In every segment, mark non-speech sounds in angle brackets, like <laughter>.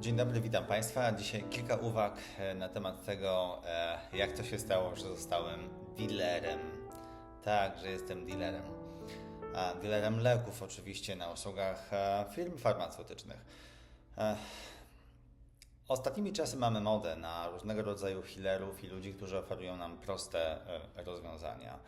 Dzień dobry, witam Państwa. Dzisiaj kilka uwag e, na temat tego, e, jak to się stało, że zostałem dealerem. Tak, że jestem dealerem. Dealerem leków oczywiście na usługach e, firm farmaceutycznych. Ostatnimi czasy mamy modę na różnego rodzaju healerów i ludzi, którzy oferują nam proste rozwiązania.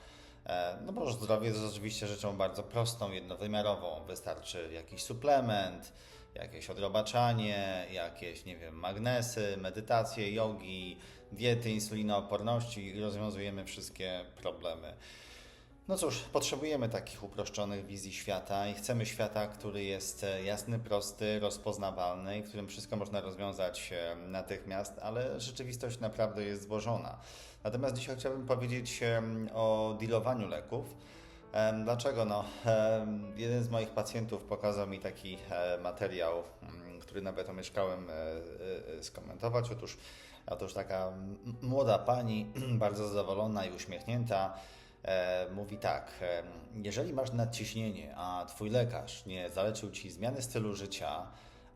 No bo zdrowie jest oczywiście rzeczą bardzo prostą, jednowymiarową. Wystarczy jakiś suplement, jakieś odrobaczanie, jakieś, nie wiem, magnesy, medytacje, jogi, diety, insulinooporności i rozwiązujemy wszystkie problemy. No cóż, potrzebujemy takich uproszczonych wizji świata i chcemy świata, który jest e, jasny, prosty, rozpoznawalny i w którym wszystko można rozwiązać e, natychmiast, ale rzeczywistość naprawdę jest złożona. Natomiast dzisiaj chciałbym powiedzieć o dealowaniu leków. Dlaczego? No, jeden z moich pacjentów pokazał mi taki e, materiał, mm, który nawet omieszkałem e, e, skomentować. Otóż, otóż taka młoda pani, <clears throat> bardzo zadowolona i uśmiechnięta, mówi tak: Jeżeli masz nadciśnienie, a twój lekarz nie zalecił ci zmiany stylu życia,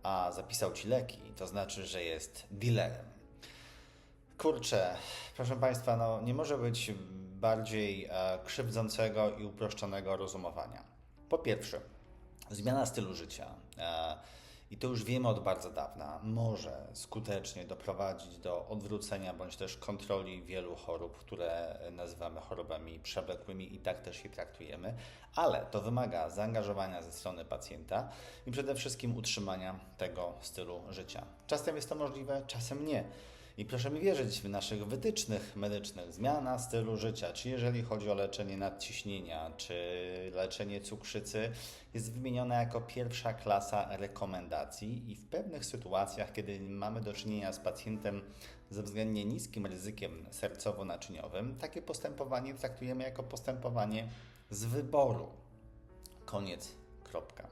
a zapisał ci leki, to znaczy, że jest dealerem. Kurczę, proszę Państwa, no nie może być bardziej e, krzywdzącego i uproszczonego rozumowania. Po pierwsze, zmiana stylu życia, e, i to już wiemy od bardzo dawna, może skutecznie doprowadzić do odwrócenia bądź też kontroli wielu chorób, które nazywamy chorobami przewlekłymi i tak też je traktujemy, ale to wymaga zaangażowania ze strony pacjenta i przede wszystkim utrzymania tego stylu życia. Czasem jest to możliwe, czasem nie. I proszę mi wierzyć, w naszych wytycznych medycznych zmiana stylu życia, czy jeżeli chodzi o leczenie nadciśnienia, czy leczenie cukrzycy, jest wymieniona jako pierwsza klasa rekomendacji i w pewnych sytuacjach, kiedy mamy do czynienia z pacjentem ze względnie niskim ryzykiem sercowo-naczyniowym, takie postępowanie traktujemy jako postępowanie z wyboru. Koniec, kropka.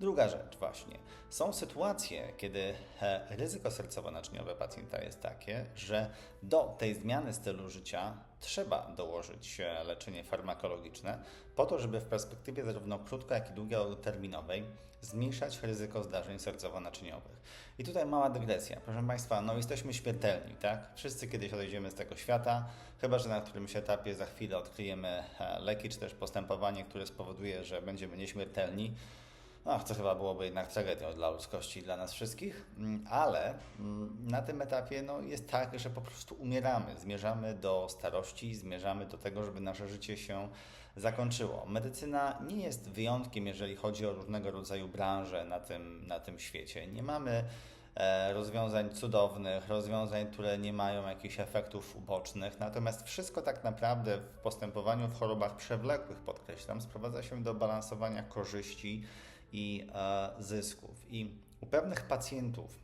Druga rzecz, właśnie. Są sytuacje, kiedy e, ryzyko sercowo-naczyniowe pacjenta jest takie, że do tej zmiany stylu życia trzeba dołożyć e, leczenie farmakologiczne, po to, żeby w perspektywie zarówno krótko, jak i długoterminowej zmniejszać ryzyko zdarzeń sercowo-naczyniowych. I tutaj mała dygresja. Proszę Państwa, no jesteśmy śmiertelni, tak? Wszyscy kiedyś odejdziemy z tego świata, chyba że na którymś etapie za chwilę odkryjemy e, leki, czy też postępowanie, które spowoduje, że będziemy nieśmiertelni. Ach, to chyba byłoby jednak tragedią dla ludzkości i dla nas wszystkich, Mm, ale mm, na tym etapie no, jest tak, że po prostu umieramy, zmierzamy do starości, zmierzamy do tego, żeby nasze życie się zakończyło. Medycyna nie jest wyjątkiem, jeżeli chodzi o różnego rodzaju branże na tym, na tym świecie. Nie mamy e, rozwiązań cudownych, rozwiązań, które nie mają jakichś efektów ubocznych. Natomiast wszystko tak naprawdę w postępowaniu w chorobach przewlekłych, podkreślam, sprowadza się do balansowania korzyści i e, zysków. I u pewnych pacjentów,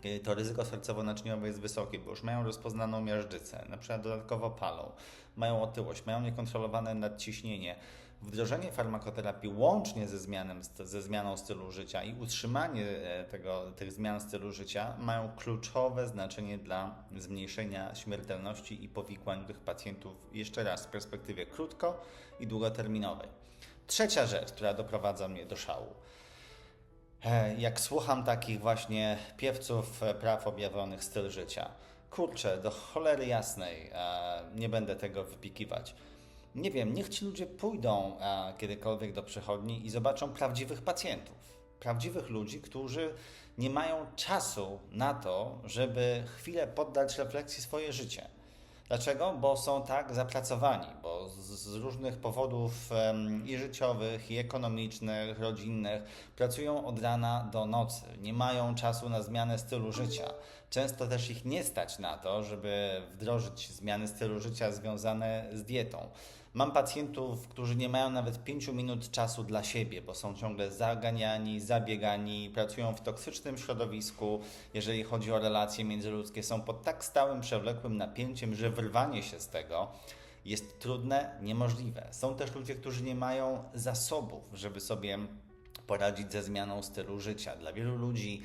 kiedy to ryzyko sercowo-naczyniowe jest wysokie, bo już mają rozpoznaną miażdżycę, na przykład dodatkowo palą, mają otyłość, mają niekontrolowane nadciśnienie, wdrożenie farmakoterapii łącznie ze, zmianem, ze zmianą stylu życia i utrzymanie e, tego, tych zmian stylu życia mają kluczowe znaczenie dla zmniejszenia śmiertelności i powikłań tych pacjentów, jeszcze raz, w perspektywie krótko i długoterminowej. Trzecia rzecz, która doprowadza mnie do szału. E, Jak słucham takich właśnie piewców e, praw objawionych styl życia, kurczę, do cholery jasnej, e, nie będę tego wypikiwać. Nie wiem, niech ci ludzie pójdą kiedykolwiek do przychodni i zobaczą prawdziwych pacjentów. Prawdziwych ludzi, którzy nie mają czasu na to, żeby chwilę poddać refleksji swoje życie. Dlaczego? Bo są tak zapracowani, bo z, różnych powodów i życiowych, i ekonomicznych, rodzinnych pracują od rana do nocy, nie mają czasu na zmianę stylu życia. Często też ich nie stać na to, żeby wdrożyć zmiany stylu życia związane z dietą. Mam pacjentów, którzy nie mają nawet 5 minut czasu dla siebie, bo są ciągle zaganiani, zabiegani, pracują w toksycznym środowisku. Jeżeli chodzi o relacje międzyludzkie, są pod tak stałym, przewlekłym napięciem, że wyrwanie się z tego jest trudne, niemożliwe. Są też ludzie, którzy nie mają zasobów, żeby sobie poradzić ze zmianą stylu życia. Dla wielu ludzi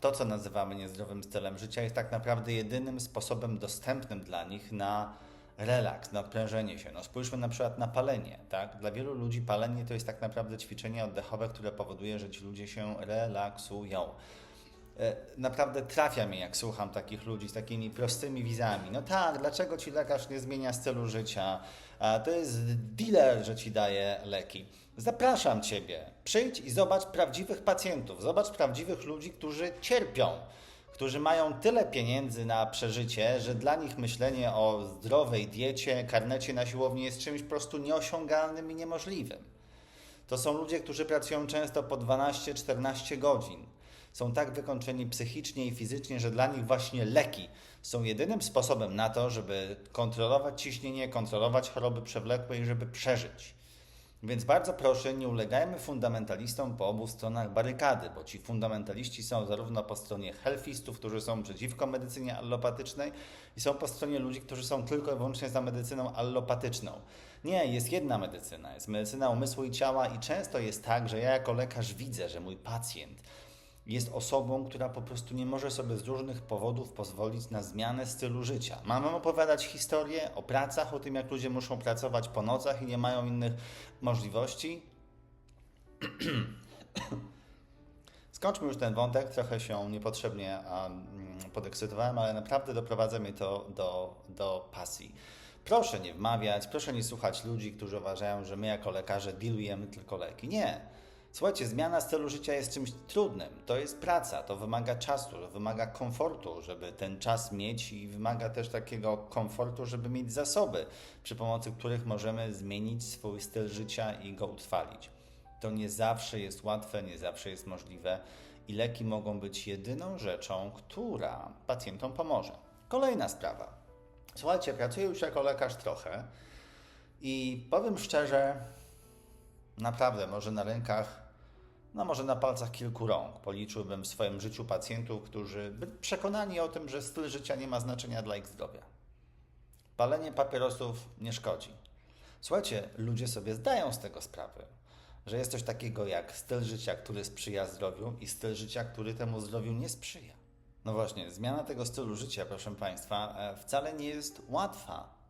to, co nazywamy niezdrowym stylem życia, jest tak naprawdę jedynym sposobem dostępnym dla nich na relaks, na odprężenie się. No spójrzmy na przykład na palenie. Tak? Dla wielu ludzi palenie to jest tak naprawdę ćwiczenie oddechowe, które powoduje, że ci ludzie się relaksują. E, naprawdę trafia mnie, jak słucham takich ludzi z takimi prostymi wizami. No tak, dlaczego ci lekarz nie zmienia stylu życia? To jest dealer, że ci daje leki. Zapraszam ciebie. Przyjdź i zobacz prawdziwych pacjentów. Zobacz prawdziwych ludzi, którzy cierpią, którzy mają tyle pieniędzy na przeżycie, że dla nich myślenie o zdrowej diecie, karnecie na siłowni jest czymś po prostu nieosiągalnym i niemożliwym. To są ludzie, którzy pracują często po 12-14 godzin są tak wykończeni psychicznie i fizycznie, że dla nich właśnie leki są jedynym sposobem na to, żeby kontrolować ciśnienie, kontrolować choroby przewlekłe i żeby przeżyć. Więc bardzo proszę, nie ulegajmy fundamentalistom po obu stronach barykady, bo ci fundamentaliści są zarówno po stronie healthistów, którzy są przeciwko medycynie allopatycznej, i są po stronie ludzi, którzy są tylko i wyłącznie za medycyną allopatyczną. Nie, jest jedna medycyna, jest medycyna umysłu i ciała, i często jest tak, że ja jako lekarz widzę, że mój pacjent jest osobą, która po prostu nie może sobie z różnych powodów pozwolić na zmianę stylu życia. Mamy opowiadać historię o pracach, o tym, jak ludzie muszą pracować po nocach i nie mają innych możliwości. <clears throat> Skończmy już ten wątek, trochę się niepotrzebnie podekscytowałem, ale naprawdę doprowadza mnie to do, do pasji. Proszę nie wmawiać, proszę nie słuchać ludzi, którzy uważają, że my jako lekarze dealujemy tylko leki. Nie. Słuchajcie, zmiana stylu życia jest czymś trudnym. To jest praca, to wymaga czasu, to wymaga komfortu, żeby ten czas mieć i wymaga też takiego komfortu, żeby mieć zasoby, przy pomocy których możemy zmienić swój styl życia i go utrwalić. To nie zawsze jest łatwe, nie zawsze jest możliwe i leki mogą być jedyną rzeczą, która pacjentom pomoże. Kolejna sprawa. Słuchajcie, pracuję już jako lekarz trochę i powiem szczerze, naprawdę może na rękach no może na palcach kilku rąk policzyłbym w swoim życiu pacjentów, którzy byli przekonani o tym, że styl życia nie ma znaczenia dla ich zdrowia. Palenie papierosów nie szkodzi. Słuchajcie, ludzie sobie zdają z tego sprawę, że jest coś takiego jak styl życia, który sprzyja zdrowiu i styl życia, który temu zdrowiu nie sprzyja. No właśnie, zmiana tego stylu życia, proszę Państwa, e, wcale nie jest łatwa.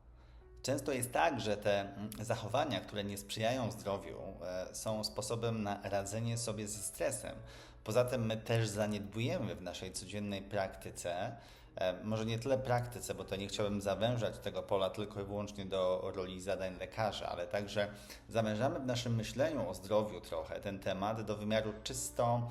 Często jest tak, że te mm, zachowania, które nie sprzyjają zdrowiu, e, są sposobem na radzenie sobie ze stresem. Poza tym my też zaniedbujemy w naszej codziennej praktyce, e, może nie tyle praktyce, bo to nie chciałbym zawężać tego pola tylko i wyłącznie do roli zadań lekarza, ale także zawężamy w naszym myśleniu o zdrowiu trochę ten temat do wymiaru czysto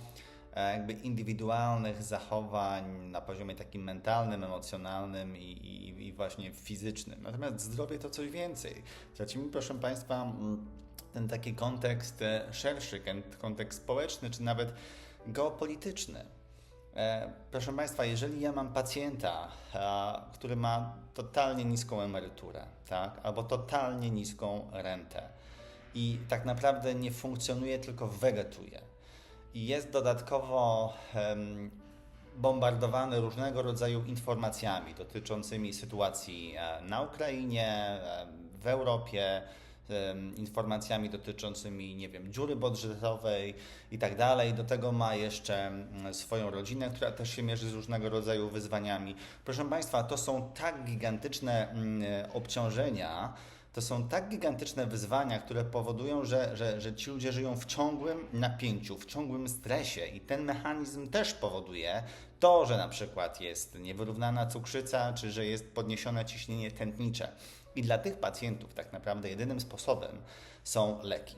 jakby indywidualnych zachowań na poziomie takim mentalnym, emocjonalnym i, i, i właśnie fizycznym. Natomiast zdrowie to coś więcej. Tracimy, proszę Państwa, ten taki kontekst e, szerszy, kontekst społeczny, czy nawet geopolityczny. E, proszę Państwa, jeżeli ja mam pacjenta, który ma totalnie niską emeryturę, tak, albo totalnie niską rentę i tak naprawdę nie funkcjonuje, tylko wegetuje, i jest dodatkowo bombardowany różnego rodzaju informacjami dotyczącymi sytuacji e, na Ukrainie, w Europie, informacjami dotyczącymi, nie wiem, dziury budżetowej i tak dalej. Do tego ma jeszcze swoją rodzinę, która też się mierzy z różnego rodzaju wyzwaniami. Proszę Państwa, to są tak gigantyczne obciążenia, to są tak gigantyczne wyzwania, które powodują, że, że, że ci ludzie żyją w ciągłym napięciu, w ciągłym stresie i ten mechanizm też powoduje to, że na przykład jest niewyrównana cukrzyca, czy że jest podniesione ciśnienie tętnicze. I dla tych pacjentów tak naprawdę jedynym sposobem są leki.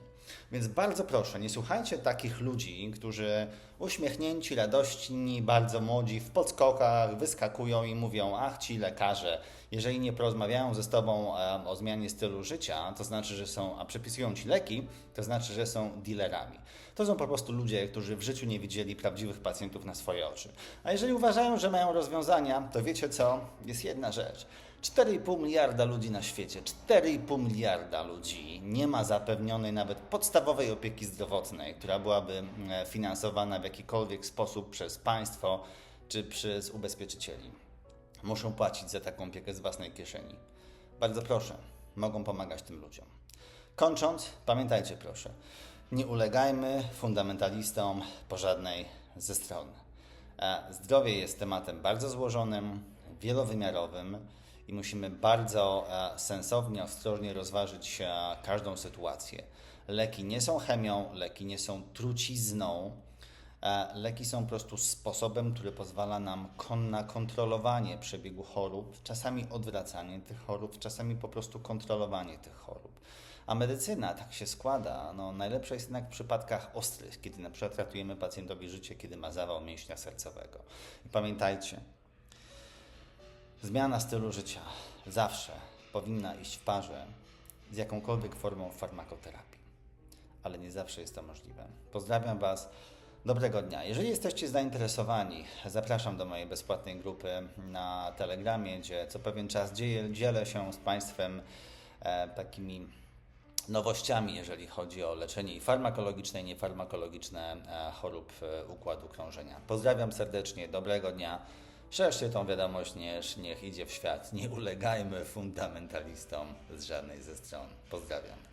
Więc bardzo proszę, nie słuchajcie takich ludzi, którzy uśmiechnięci, radośni, bardzo młodzi, w podskokach wyskakują i mówią: Ach, ci lekarze, jeżeli nie porozmawiają ze Tobą o zmianie stylu życia, to znaczy, że są, a przepisują Ci leki, to znaczy, że są dealerami. To są po prostu ludzie, którzy w życiu nie widzieli prawdziwych pacjentów na swoje oczy. A jeżeli uważają, że mają rozwiązania, to wiecie co? Jest jedna rzecz. 4,5 miliarda ludzi na świecie, 4,5 miliarda ludzi nie ma zapewnionej nawet podstawowej opieki zdrowotnej, która byłaby e, finansowana w jakikolwiek sposób przez państwo czy przez ubezpieczycieli. Muszą płacić za taką opiekę z własnej kieszeni. Bardzo proszę, mogą pomagać tym ludziom. Kończąc, pamiętajcie proszę, nie ulegajmy fundamentalistom po żadnej ze stron. E, zdrowie jest tematem bardzo złożonym, wielowymiarowym i musimy bardzo e, sensownie, ostrożnie rozważyć e, każdą sytuację. Leki nie są chemią, leki nie są trucizną, E, Leki są po prostu sposobem, który pozwala nam na kontrolowanie przebiegu chorób, czasami odwracanie tych chorób, czasami po prostu kontrolowanie tych chorób. A medycyna tak się składa. No, najlepsza jest jednak w przypadkach ostrych, kiedy na przykład ratujemy pacjentowi życie, kiedy ma zawał mięśnia sercowego. I pamiętajcie, zmiana stylu życia zawsze powinna iść w parze z jakąkolwiek formą farmakoterapii, ale nie zawsze jest to możliwe. Pozdrawiam Was. Dobrego dnia. Jeżeli jesteście zainteresowani, zapraszam do mojej bezpłatnej grupy na Telegramie, gdzie co pewien czas dzielę się z Państwem e, takimi nowościami, jeżeli chodzi o leczenie i farmakologiczne, i niefarmakologiczne e, chorób e, układu krążenia. Pozdrawiam serdecznie, dobrego dnia. Szerzcie tą wiadomość, niech, niech idzie w świat. Nie ulegajmy fundamentalistom z żadnej ze stron. Pozdrawiam.